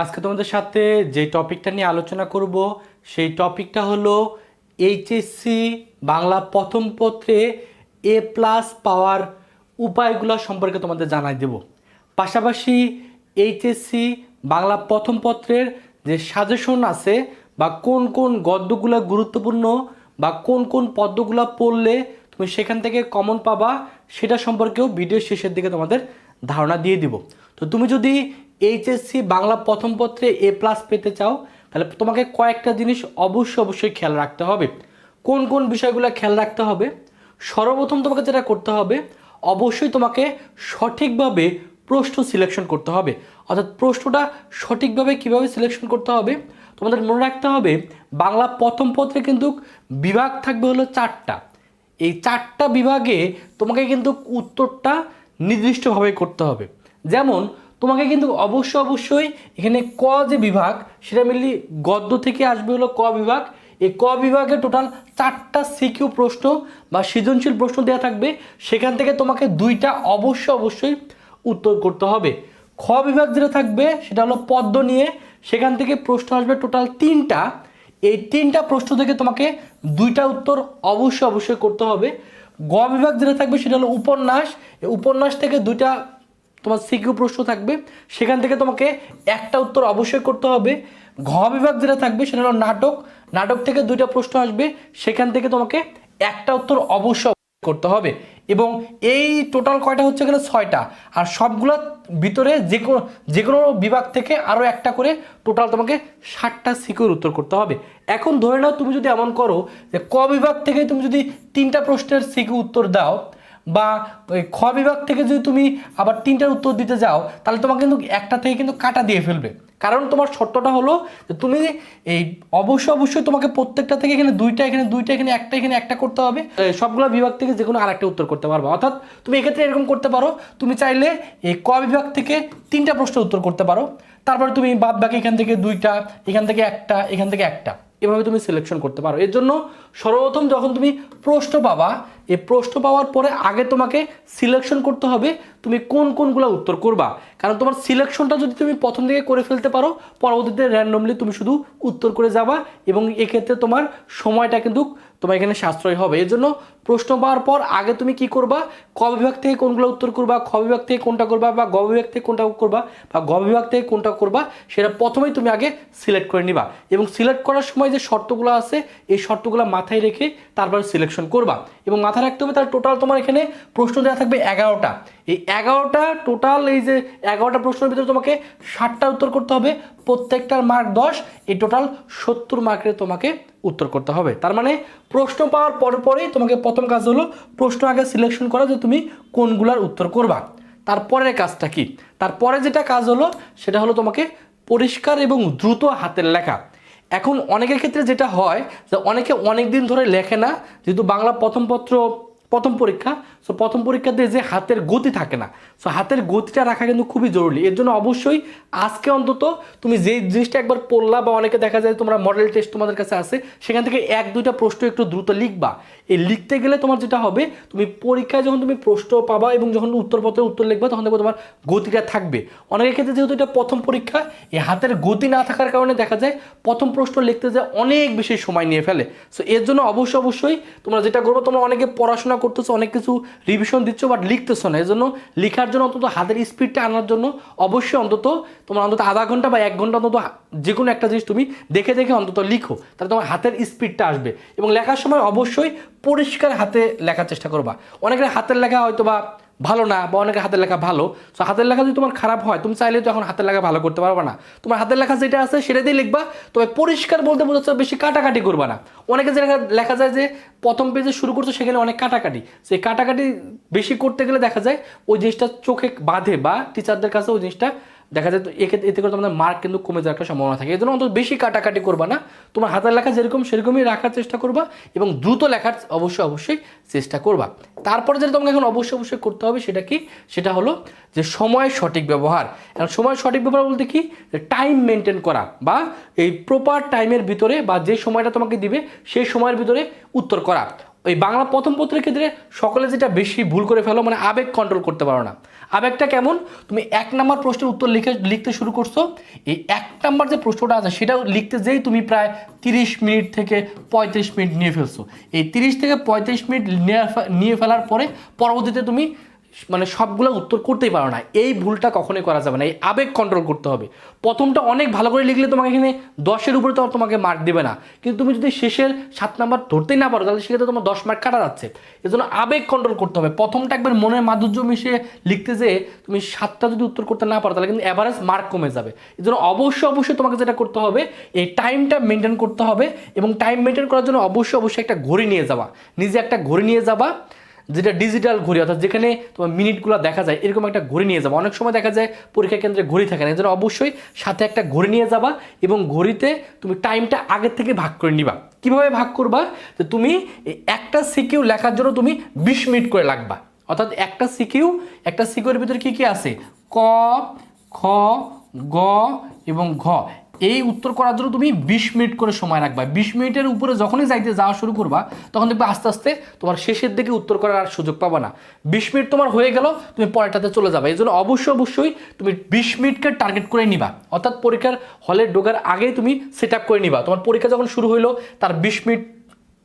আজকে তোমাদের সাথে যে টপিকটা নিয়ে আলোচনা করব, সেই টপিকটা হলো এইচএসসি বাংলা প্রথম পত্রে এ প্লাস পাওয়ার উপায়গুলো সম্পর্কে তোমাদের জানাই দেব। পাশাপাশি এইচএসসি বাংলা প্রথম পত্রের যে সাজেশন আছে বা কোন কোন গদ্যগুলো গুরুত্বপূর্ণ বা কোন কোন পদ্যগুলো পড়লে তুমি সেখান থেকে কমন পাবা, সেটা সম্পর্কেও ভিডিও শেষের দিকে তোমাদের ধারণা দিয়ে দিব। তো তুমি যদি এইচএসসি বাংলা প্রথম পত্রে এ প্লাস পেতে চাও, তাহলে তোমাকে কয়েকটা জিনিস অবশ্যই অবশ্যই খেয়াল রাখতে হবে। কোন কোন বিষয়গুলো খেয়াল রাখতে হবে? সর্বপ্রথম তোমাকে যেটা করতে হবে, অবশ্যই তোমাকে সঠিকভাবে প্রশ্ন সিলেকশন করতে হবে। অর্থাৎ প্রশ্নটা সঠিকভাবে কীভাবে সিলেকশন করতে হবে, তোমাদের মনে রাখতে হবে, বাংলা প্রথম পত্রে কিন্তু বিভাগ থাকবে হলো চারটা। এই চারটা বিভাগে তোমাকে কিন্তু উত্তরটা নির্দিষ্টভাবে করতে হবে। যেমন, তোমাকে কিন্তু অবশ্যই অবশ্যই এখানে ক যে বিভাগ, সেটা মিলি গদ্য থেকে আসবে হলো ক বিভাগ। এই ক বিভাগে টোটাল চারটা সিকিউ প্রশ্ন বা সৃজনশীল প্রশ্ন দেওয়া থাকবে। সেখান থেকে তোমাকে দুইটা অবশ্যই অবশ্যই উত্তর করতে হবে। খ বিভাগ যেটা থাকবে, সেটা হলো পদ্ম নিয়ে। সেখান থেকে প্রশ্ন আসবে টোটাল তিনটা। এই তিনটা প্রশ্ন থেকে তোমাকে দুইটা উত্তর অবশ্যই অবশ্যই করতে হবে। গ বিভাগ যেটা থাকবে, সেটা হলো উপন্যাস। উপন্যাস থেকে দুইটা তোমার সিকিউ প্রশ্ন থাকবে। সেখান থেকে তোমাকে একটা উত্তর অবশ্যই করতে হবে। ঘ বিভাগ যেটা থাকবে সেটা হলো নাটক। নাটক থেকে দুইটা প্রশ্ন আসবে। সেখান থেকে তোমাকে একটা উত্তর অবশ্যই করতে হবে। এবং এই টোটাল কয়টা হচ্ছে এখানে? ছয়টা। আর সবগুলোর ভিতরে যে কোনো যে কোনো বিভাগ থেকে আরও একটা করে টোটাল তোমাকে ষাটটা সিকিউর উত্তর করতে হবে। এখন ধরে নাও তুমি যদি এমন করো যে ক বিভাগ থেকে তুমি যদি তিনটা প্রশ্নের সিকিউ উত্তর দাও বা খ বিভাগ থেকে যদি তুমি আবার তিনটার উত্তর দিতে যাও, তাহলে তোমাকে কিন্তু একটা থেকে কিন্তু কাটা দিয়ে ফেলবে। কারণ তোমার শর্তটা হলো যে তুমি এই অবশ্যই অবশ্যই তোমাকে প্রত্যেকটা থেকে এখানে দুইটা এখানে দুইটা, এখানে একটা এখানে একটা করতে হবে। সবগুলো বিভাগ থেকে যে কোনো আরেকটা উত্তর করতে পারবে। অর্থাৎ তুমি এক্ষেত্রে এরকম করতে পারো, তুমি চাইলে এই ক বিভাগ থেকে তিনটা প্রশ্ন উত্তর করতে পারো। তারপরে তুমি বাদ বাকি এখান থেকে দুইটা, এখান থেকে একটা, এখান থেকে একটা। এভাবে তুমি সিলেকশন করতে পারো। এর জন্য সর্বপ্রথম যখন তুমি প্রশ্ন পাবা এই প্রশ্ন পাওয়ার পরে আগে তোমাকে সিলেকশন করতে হবে তুমি কোন কোনগুলো উত্তর করবা। কারণ তোমার সিলেকশনটা যদি তুমি প্রথম থেকে করে ফেলতে পারো, পরবর্তীতে র্যান্ডমলি তুমি শুধু উত্তর করে যাবা এবং এক্ষেত্রে তোমার সময়টা কিন্তু তোমার এখানে সাশ্রয় হবে। এর জন্য প্রশ্ন পাওয়ার পর আগে তুমি কি করবা? ক বিভাগ থেকে কোনগুলো উত্তর করবা, খ বিভাগ থেকে কোনটা করবা বা গ বিভাগ থেকে কোনটা করবা বা গ বিভাগ থেকে কোনটা করবা, সেটা প্রথমেই তুমি আগে সিলেক্ট করে নিবা। এবং সিলেক্ট করার সময় যে শর্তগুলো আছে, এই শর্তগুলো মাথায় রেখে তারপরে সিলেকশন করবা। এবং মাথায় রাখতে হবে তার টোটাল তোমার এখানে প্রশ্ন দেওয়া থাকবে এগারোটা। এই এগারোটা টোটাল এই যে এগারোটা প্রশ্নের ভিতরে তোমাকে ষাটটা উত্তর করতে হবে, প্রত্যেকটার মার্ক দশ, এই টোটাল সত্তর মার্কের তোমাকে উত্তর করতে হবে। তার মানে প্রশ্ন পাওয়ার পর পরেই তোমাকে প্রথম কাজ হলো প্রশ্ন আগে সিলেকশন করা যে তুমি কোনগুলার উত্তর করবা। তারপরের কাজটা কি? তারপরে যেটা কাজ হলো সেটা হলো তোমাকে পরিষ্কার এবং দ্রুত হাতের লেখা। এখন অনেকের ক্ষেত্রে যেটা হয় যে অনেকে অনেক দিন ধরে লেখে না, যেহেতু বাংলা প্রথম পত্র প্রথম পরীক্ষা সো প্রথম পরীক্ষাতে যে হাতের গতি থাকে না সো হাতের গতিটা রাখা কিন্তু খুবই জরুরি। এর জন্য অবশ্যই আজকে অন্তত তুমি যে জিনিসটা একবার পড়লা বা অনেকে দেখা যায় তোমরা মডেল টেস্ট তোমাদের কাছে আছে, সেখান থেকে এক, দুইটা প্রশ্ন একটু দ্রুত লিখবা। এই লিখতে গেলে তোমার যেটা হবে, তুমি পরীক্ষায় যখন তুমি প্রশ্ন পাবা এবং যখন উত্তরপত্রে উত্তর লিখবা, তখন দেখব তোমার গতিটা থাকবে। অনেকের ক্ষেত্রে যেহেতু এটা প্রথম পরীক্ষা, এই হাতের গতি না থাকার কারণে দেখা যায় প্রথম প্রশ্ন লিখতে যায় অনেক বেশি সময় নিয়ে ফেলে। সো এর জন্য অবশ্যই অবশ্যই তোমরা যেটা করব, তোমরা অনেকে পড়াশোনা করতেছো, অনেক কিছু রিভিশন দিচ্ছ বাট লিখতেছো না। এই জন্য লেখার জন্য অন্তত হাতের স্পিডটা আনার জন্য অবশ্যই অন্তত তোমার অন্তত আধা ঘণ্টা বা এক ঘণ্টা অন্তত যে কোনো একটা জিনিস তুমি দেখে দেখে অন্তত লিখো, তাহলে তোমার হাতের স্পিডটা আসবে। এবং লেখার সময় অবশ্যই পরিষ্কার হাতে লেখার চেষ্টা করবা। অনেকের হাতের লেখা হয়তো বা ভালো না, বা অনেকের হাতের লেখা ভালো। সো হাতের লেখা যদি তোমার খারাপ হয়, তুমি চাইলে তো এখন হাতের লেখা ভালো করতে পারবে না। তোমার হাতের লেখা যেটা আছে, সেটা দিয়ে লিখবা। তবে পরিষ্কার বলতে বোঝাচ্ছে বেশি কাটাকাটি করবা না। অনেকে যে লেখা যায় যে, প্রথম পেজে শুরু করছ, সেখানে অনেক কাটাকাটি। সেই কাটাকাটি বেশি করতে গেলে দেখা যায়, ওই জিনিসটা চোখে বাঁধে, বা টিচারদের কাছে ওই জিনিসটা দেখা যায় তো এক্ষেত্রে এতে করে তোমাদের মার্ক কিন্তু কমে যাওয়ার একটা সম্ভাবনা থাকে। এই জন্য অন্তত বেশি কাটাকাটি করবা না। তোমার হাতের লেখা যেরকম, সেরকমই রাখার চেষ্টা করবা এবং দ্রুত লেখার অবশ্যই অবশ্যই চেষ্টা করবা। তারপরে যেটা তোমাকে এখন অবশ্যই অবশ্যই করতে হবে সেটা কি? সেটা হলো যে সময় সঠিক ব্যবহার। এখন সময় সঠিক ব্যবহার বলতে কি? টাইম মেনটেন করা বা এই প্রপার টাইমের ভিতরে বা যে সময়টা তোমাকে দিবে, সেই সময়ের ভিতরে উত্তর করা। ওই বাংলা প্রথম পত্রের ক্ষেত্রে সকলে যেটা বেশি ভুল করে ফেলো মানে আবেগ কন্ট্রোল করতে পারো না। আবেগটা কেমন? তুমি এক নাম্বার প্রশ্নের উত্তর লিখে, লিখতে শুরু করছ, এই এক নম্বর যে প্রশ্নটা আছে সেটাও লিখতে যেই তুমি প্রায় তিরিশ মিনিট থেকে পঁয়ত্রিশ মিনিট নিয়ে ফেলছো। এই তিরিশ থেকে পঁয়ত্রিশ মিনিট নিয়ে ফেলার পরে পরবর্তীতে তুমি মানে সবগুলো উত্তর করতেই পারো না। এই ভুলটা কখনোই করা যাবে না। এই আবেগ কন্ট্রোল করতে হবে। প্রথমটা অনেক ভালো করে লিখলে তোমাকে এখানে দশের উপরে তো তোমাকে মার্ক দেবে না। কিন্তু তুমি যদি শেষের সাত নাম্বার ধরতেই না পারো, তাহলে সেক্ষেত্রে তোমার দশ মার্ক কাটা যাচ্ছে। এজন্য আবেগ কন্ট্রোল করতে হবে। প্রথমটা একবার মনের মাধুর্য মিশিয়ে লিখতে যেয়ে তুমি সাতটা যদি উত্তর করতে না পারো, তাহলে কিন্তু অ্যাভারেজ মার্ক কমে যাবে। এই জন্য অবশ্যই অবশ্যই তোমাকে যেটা করতে হবে, এই টাইমটা মেনটেন করতে হবে এবং টাইম মেনটেন করার জন্য অবশ্যই অবশ্যই একটা ঘড়ি নিয়ে যাওয়া। নিজে একটা ঘড়ি নিয়ে যাবা যেটা ডিজিটাল ঘড়ি, অর্থাৎ যেখানে তোমার মিনিটগুলো দেখা যায়, এরকম একটা ঘড়ি নিয়ে যাবা। অনেক সময় দেখা যায় পরীক্ষা কেন্দ্রে ঘড়ি থাকে না এই জন্য অবশ্যই সাথে একটা ঘড়ি নিয়ে যাবা এবং ঘড়িতে তুমি টাইমটা আগের থেকে ভাগ করে নিবা। কীভাবে ভাগ করবা? যে তুমি একটা সিকিউ লেখার জন্য তুমি বিশ মিনিট করে লাগবা। অর্থাৎ একটা সিকিউ একটা সিকিউর ভিতরে কী কী আছে? ক, খ, গ এবং ঘ। এই উত্তর করার জন্য তুমি বিশ মিনিট করে সময় রাখবা। বিশ মিনিটের উপরে যখনই যাইতে যাওয়া শুরু করবা, তখন দেখবে আস্তে আস্তে তোমার শেষের দিকে উত্তর করার আর সুযোগ পাবা না। বিশ মিনিট তোমার হয়ে গেল, তুমি পরেরটাতে চলে যাবে। এই জন্য অবশ্যই অবশ্যই তুমি বিশ মিনিটকে টার্গেট করে নিবা। অর্থাৎ পরীক্ষার হলে ঢোকার আগেই তুমি সেট আপ করে নিবা। তোমার পরীক্ষা যখন শুরু হইল, তার বিশ মিনিট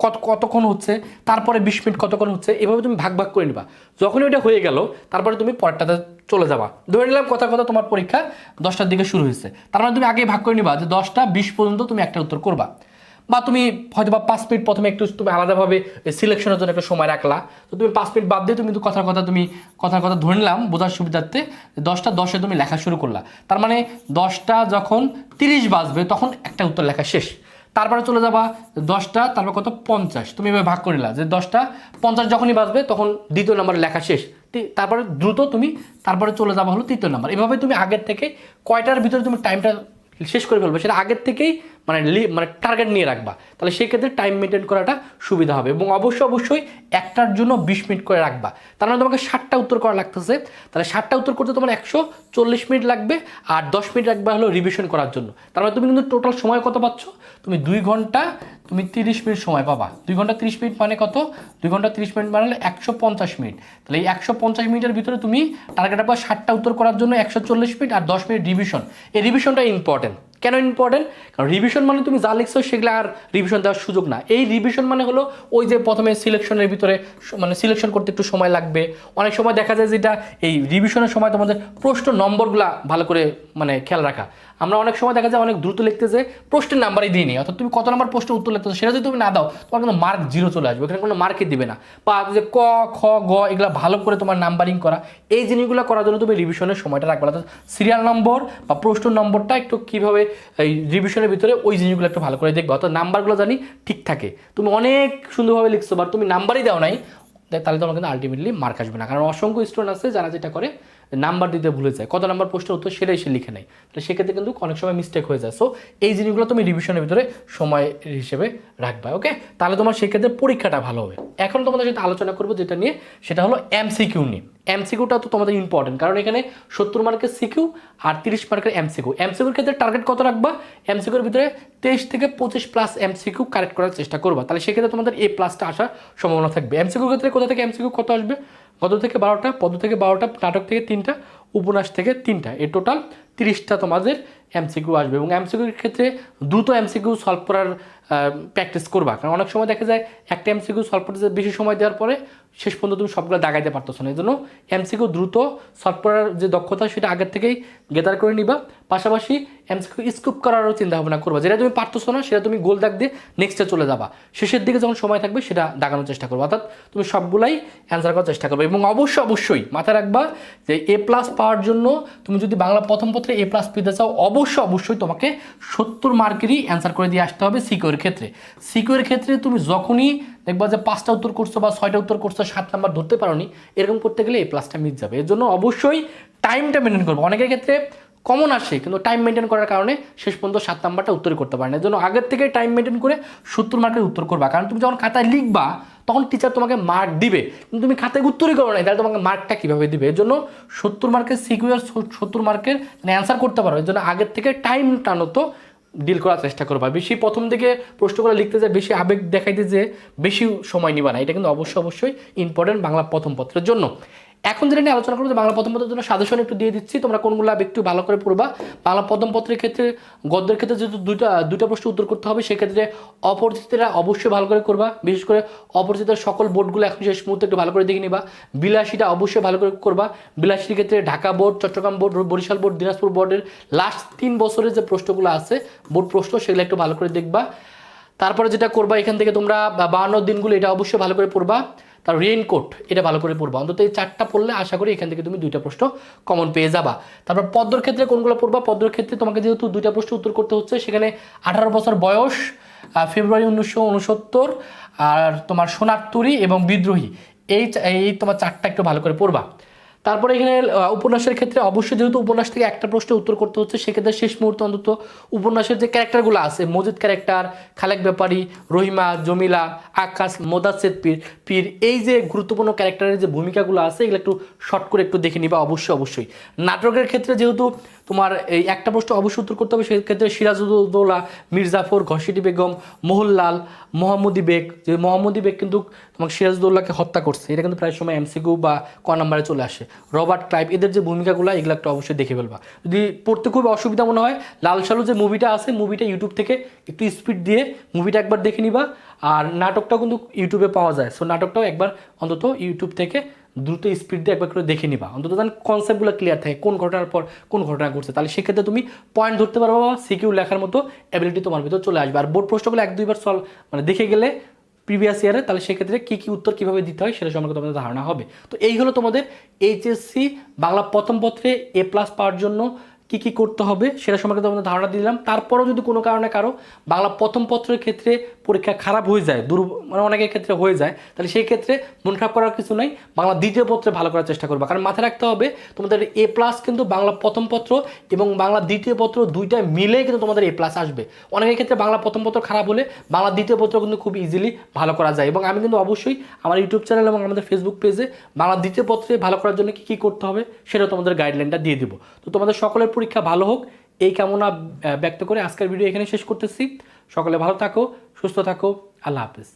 কত, কতক্ষণ হচ্ছে, তারপরে বিশ মিনিট কতক্ষণ হচ্ছে, এভাবে তুমি ভাগ ভাগ করে নিবা। যখনই ওইটা হয়ে গেল, তারপরে তুমি পরেরটাতে চলে যাবা। ধরে নিলাম কথা কথা তোমার পরীক্ষা দশটার দিকে শুরু হয়েছে। তার মানে তুমি আগে ভাগ করে নিবা যে দশটা, বিশ পর্যন্ত তুমি একটা উত্তর করবা। বা তুমি হয়তো বা পাঁচ মিনিট প্রথমে একটু তুমি আলাদাভাবে সিলেকশনের জন্য একটা সময় রাখলা। তো তুমি পাঁচ মিনিট বাদ দিয়ে তুমি কিন্তু কথার কথা তুমি কথার কথা ধরে নিলাম, বোঝার সুবিধার্থে দশটা দশে তুমি লেখা শুরু করলা। তার মানে দশটা যখন তিরিশ বাজবে, তখন একটা উত্তর লেখা শেষ। তারপরে চলে যাবা দশটা, তারপর কত? পঞ্চাশ। তুমি এভাবে ভাগ করে নিলা যে দশটা, পঞ্চাশ যখনই বাঁচবে তখন দ্বিতীয় নাম্বার লেখা শেষ। তারপরে দ্রুত তুমি তারপরে চলে যাবা হলো তৃতীয় নাম্বার এভাবে তুমি আগের থেকে কয়টার ভিতরে তুমি টাইমটা শেষ করে ফেলবে সেটা আগের থেকেই মানে মানে টার্গেট নিয়ে রাখবা। তাহলে সেই ক্ষেত্রে টাইম মেনটেন করাটা সুবিধা হবে এবং অবশ্যই অবশ্যই একটার জন্য বিশ মিনিট করে রাখবা। তার মানে তোমাকে ষাটটা উত্তর করা লাগতেছে। তাহলে ষাটটা উত্তর করতে তোমার একশো চল্লিশ মিনিট লাগবে আর দশ মিনিট রাখবা হলো রিভিশন করার জন্য। তার মানে তুমি কিন্তু টোটাল সময় কত পাচ্ছ? তুমি দুই ঘণ্টা, তুমি তিরিশ মিনিট সময় পাবা। দুই ঘণ্টা তিরিশ মিনিট মানে কত? দুই ঘণ্টা তিরিশ মিনিট মানে হলো একশো পঞ্চাশ মিনিট। তাহলে এই একশো পঞ্চাশ মিনিটের ভিতরে তুমি টার্গেট রাখবা ষাটটা উত্তর করার জন্য একশো চল্লিশ মিনিট আর দশ মিনিট রিভিশন এই রিভিশনটা ইম্পর্টেন্ট কেন ইম্পর্টেন্ট কারণ রিভিশন মানে তুমি যা লিখছো সেগুলো আর রিভিশন দেওয়ার সুযোগ না। এই রিভিশন মানে হলো ওই যে প্রথমে সিলেকশনের ভিতরে মানে সিলেকশন করতে একটু সময় লাগবে। অনেক সময় দেখা যায় যেটা এই রিভিশনের সময় তোমাদের প্রশ্ন নম্বরগুলা ভালো করে মানে খেয়াল রাখা। আমরা অনেক সময় দেখা যায় অনেক দ্রুত লিখতে যে প্রশ্নের নাম্বারই দিই নি অর্থাৎ তুমি কত নাম্বার প্রশ্ন উত্তর লিখতে সেটা যদি তুমি না দাও, তোমার কিন্তু মার্ক জিরো চলে আসবে। এখানে কোনো মার্কই দিবে না। বা যে ক, খ, গ, এগুলো ভালো করে তোমার নাম্বারিং করা, এই জিনিসগুলো করার জন্য তুমি রিভিশনের সময়টা রাখবে। অর্থাৎ সিরিয়াল নম্বর বা প্রশ্ন নম্বরটা একটু কীভাবে, এই রিভিশনের ভিতরে ওই জিনিসগুলো একটু ভালো করে দেখবে। অর্থাৎ নাম্বারগুলো জানি ঠিক থাকে। তুমি অনেক সুন্দরভাবে লিখছো বা তুমি নাম্বারই দাও নাই, তাহলে তোমার কিন্তু আলটিমেটলি মার্ক আসবে না। কারণ অসংখ্য স্টুডেন্ট আছে যারা যেটা করে নাম্বার দিতে ভুলে যায়, কত নাম্বার প্রশ্নের উত্তর সেটাই সে লিখে নেয়। তাহলে সেক্ষেত্রে কিন্তু অনেক সময় মিস্টেক হয়ে যায়। সো এই জিনিসগুলো তুমি রিভিশনের ভিতরে সময় হিসেবে রাখবা ওকে তাহলে তোমার সেক্ষেত্রে পরীক্ষাটা ভালো হবে। এখন তোমাদের সাথে আলোচনা করব যেটা নিয়ে, সেটা হলো এমসিকিউ নিয়ে। এমসিকিউটা তো তোমাদের ইম্পর্টেন্ট কারণ এখানে সত্তর মার্কের সিকিউ আর তিরিশ মার্কের এমসিকিউ এমসিকিউর ক্ষেত্রে টার্গেট কত রাখবা? এমসিকিউর ভিতরে তেইশ থেকে পঁচিশ প্লাস এমসিকিউ কারেক্ট করার চেষ্টা করবা। তাহলে সেক্ষেত্রে তোমাদের এ প্লাসটা আসার সম্ভাবনা থাকবে। এমসিকিউর ক্ষেত্রে কোথা থেকে এমসিকিউ কত আসবে? গত থেকে বারোটা, পদ থেকে বারোটা, নাটক থেকে তিনটা, উপন্যাস থেকে তিনটা। এ টোটাল তিরিশটা তোমাদের এমসিকিউ আসবে এবং এমসিকিউর ক্ষেত্রে দ্রুত এমসিকিউ সলভ করার প্র্যাকটিস করবা। কারণ অনেক সময় দেখা যায় একটা এমসিকিউ সলভ করতে বেশি সময় দেওয়ার পরে শেষ পর্যন্ত তুমি সবগুলো দাগাইতে পারতেছো না। এই জন্য এমসিকিউ দ্রুত সলভ করার যে দক্ষতা সেটা আগের থেকেই গেদার করে নিবা। পাশাপাশি এমসিকিউ স্কুপ করারও চিন্তা ভাবনা করবা। যেটা তুমি পারতেছো না, সেটা তুমি গোল দাগ দিয়ে নেক্সটে চলে যাবা। শেষের দিকে যখন সময় থাকবে, সেটা দাগানোর চেষ্টা করব। অর্থাৎ তুমি সবগুলাই অ্যান্সার করার চেষ্টা করবে এবং অবশ্যই অবশ্যই মাথায় রাখবা যে এ প্লাস পাওয়ার জন্য তুমি যদি বাংলা প্রথম পত্রে এ প্লাস পেতে চাও, অবশ্যই অবশ্যই অবশ্যই তোমাকে সত্তর মার্কেরই অ্যান্সার করে দিয়ে আসতে হবে সিকিউর ক্ষেত্রে। সিকিউর ক্ষেত্রে তুমি যখনই দেখবা যে পাঁচটা উত্তর করছ বা ছয়টা উত্তর করছ, সাত নাম্বার ধরতে পারোনি, এরকম করতে গেলে এই প্লাসটা মিস যাবে। এর জন্য অবশ্যই টাইমটা মেনটেন করব। অনেকের ক্ষেত্রে কমন আসে, কিন্তু টাইম মেনটেন করার কারণে শেষ পর্যন্ত সাত নাম্বারটা উত্তর করতে পারে না। এর জন্য আগের থেকে টাইম মেনটেন করে সত্তর মার্কের উত্তর করবা। কারণ তুমি যখন খাতায় লিখবা তখন টিচার তোমাকে মার্ক দিবে। কিন্তু তুমি খাতে উত্তরই করো না তাহলে তোমাকে মার্কটা কীভাবে দিবে? এর জন্য সত্তর মার্কের সিকিউর সত্তর মার্কের মানে অ্যান্সার করতে পারো। এর জন্য আগের থেকে টাইম টানো তো ডিল করার চেষ্টা করবা। বেশি প্রথম থেকে করে লিখতে যায় বেশি আবেগ দেখাইতে যে বেশি সময় নিবা না, এটা কিন্তু অবশ্যই অবশ্যই ইম্পর্টেন্ট বাংলা প্রথম পত্রের জন্য। এখন যেটা নিয়ে আলোচনা করব বাংলা প্রথম পত্রের জন্য সাজেশন একটু দিয়ে দিচ্ছি। তোমরা কোনগুলো একটু ভালো করে পড়বা। বাংলা প্রথম পত্রের ক্ষেত্রে, গদ্যের ক্ষেত্রে যেহেতু দুইটা দুইটা প্রশ্ন উত্তর করতে হবে, সেক্ষেত্রে অপরিচিতরা অবশ্যই ভালো করে করবা। বিশেষ করে অপরিচিতের সকল বোর্ডগুলো এখন শেষ মুহূর্তে একটু ভালো করে দেখে নিবা। বিলাসীটা অবশ্যই ভালো করে করবা। বিলাসীর ক্ষেত্রে Dhaka board, Chittagong board, Barishal board, Dinajpur বোর্ডের লাস্ট তিন বছরের যে প্রশ্নগুলো আছে, বোর্ড প্রশ্ন, সেগুলো একটু ভালো করে দেখবা। তারপরে যেটা করবা, এখান থেকে তোমরা বাহান্ন দিনগুলো এটা অবশ্যই ভালো করে পড়বা। তার রেইনকোট এটা ভালো করে পড়বা অন্তত এই চারটা পড়লে আশা করি এখান থেকে তুমি দুইটা প্রশ্ন কমন পেয়ে যাবা। তারপর পদ্মর ক্ষেত্রে কোনগুলো পড়বা পদ্মর ক্ষেত্রে তোমাকে যেহেতু দুইটা প্রশ্ন উত্তর করতে হচ্ছে, সেখানে আঠারো বছর বয়স ফেব্রুয়ারি উনিশশো উনসত্তর, আর তোমার সোনার তুরি এবং বিদ্রোহী। এই এই তোমার চারটা একটু ভালো করে পড়বা তারপরে এখানে উপন্যাসের ক্ষেত্রে অবশ্যই যেহেতু উপন্যাস থেকে একটা প্রশ্নের উত্তর করতে হচ্ছে, সেক্ষেত্রে শেষ মুহূর্তে অন্তত উপন্যাসের যে ক্যারেক্টারগুলো আছে, মজিদ ক্যারেক্টার, খালেক ব্যাপারী, রহিমা, জমিলা, আকাশ মোদাসেদ পীর পীর, এই যে গুরুত্বপূর্ণ ক্যারেক্টারের যে ভূমিকাগুলো আছে, এগুলো একটু শর্ট করে একটু দেখে নিবা, অবশ্যই অবশ্যই। নাটকের ক্ষেত্রে যেহেতু তোমার এই একটা প্রশ্ন অবশ্যই উত্তর করতে হবে, সেক্ষেত্রে সিরাজউদ্দৌলা, মির্জাফর ঘসিটি বেগম, মোহনলাল, মোহাম্মদী বেগ, যে মোহাম্মদী বেগ কিন্তু তোমাকে সিরাজউদ্দৌলাকে হত্যা করছে। এটা কিন্তু প্রায় সময় এমসিকিউ বা ক নাম্বারে চলে আসে। রবার্ট ক্লাইভ, এদের যে ভূমিকাগুলো, এগুলো একটু অবশ্যই দেখে ফেলবা। যদি পড়তে খুব অসুবিধা মনে হয়, লাল সালু যে মুভিটা আছে মুভিটা ইউটিউব থেকে একটু স্পিড দিয়ে মুভিটা একবার দেখে নিবা। আর নাটকটাও কিন্তু ইউটিউবে পাওয়া যায়। সো নাটকটাও একবার অন্তত ইউটিউব থেকে দ্রুত স্পিড দিয়ে একবার করে দেখে নিবা। অন্তত যেন কনসেপ্টগুলো ক্লিয়ার থাকে, কোন ঘটনার পর কোন ঘটনা ঘটছে। তাহলে সেক্ষেত্রে তুমি পয়েন্ট ধরতে পারবা বা সিকিউ লেখার মতো অ্যাবিলিটি তোমার ভিতর চলে আসবে। আর বোর্ড প্রশ্নগুলো এক দুইবার সলভ মানে দেখে গেলে প্রিভিয়াস ইয়ারে তাহলে সেক্ষেত্রে কী কী উত্তর কীভাবে দিতে হয় সেটা সম্পর্কে তোমাদের ধারণা হবে। তো এই হলো তোমাদের এইচএসসি বাংলা প্রথম পত্রে এ প্লাস পাওয়ার জন্য কী কী করতে হবে সেটা সম্পর্কে তোমাদের ধারণা দিলাম। তারপরও যদি কোনো কারণে কারও বাংলা প্রথম পত্রের ক্ষেত্রে পরীক্ষা খারাপ হয়ে যায় দুর মানে অনেকের ক্ষেত্রে হয়ে যায়, তাহলে সেই ক্ষেত্রে মন খারাপ করার কিছু নাই, বাংলা দ্বিতীয় পত্রে ভালো করার চেষ্টা করবা। কারণ মাথায় রাখতে হবে, তোমাদের এ প্লাস কিন্তু বাংলা প্রথম পত্র এবং বাংলা দ্বিতীয় পত্র দুইটা মিলে কিন্তু তোমাদের এ প্লাস আসবে। অনেকের ক্ষেত্রে বাংলা প্রথম পত্র খারাপ হলে বাংলা দ্বিতীয় পত্র কিন্তু খুব ইজিলি ভালো করা যায়। এবং আমি কিন্তু অবশ্যই আমার ইউটিউব চ্যানেল এবং আমাদের ফেসবুক পেজে বাংলা দ্বিতীয় পত্রে ভালো করার জন্য কী কী করতে হবে সেটা তোমাদের গাইডলাইনটা দিয়ে দিব। তো তোমাদের সকলের পরীক্ষা ভালো হোক, এই কামনা ব্যক্ত করে আজকের ভিডিও এখানে শেষ করতেছি। সকলে ভালো থাকো, সুস্থ থাকো, আল্লাহ হাফেজ।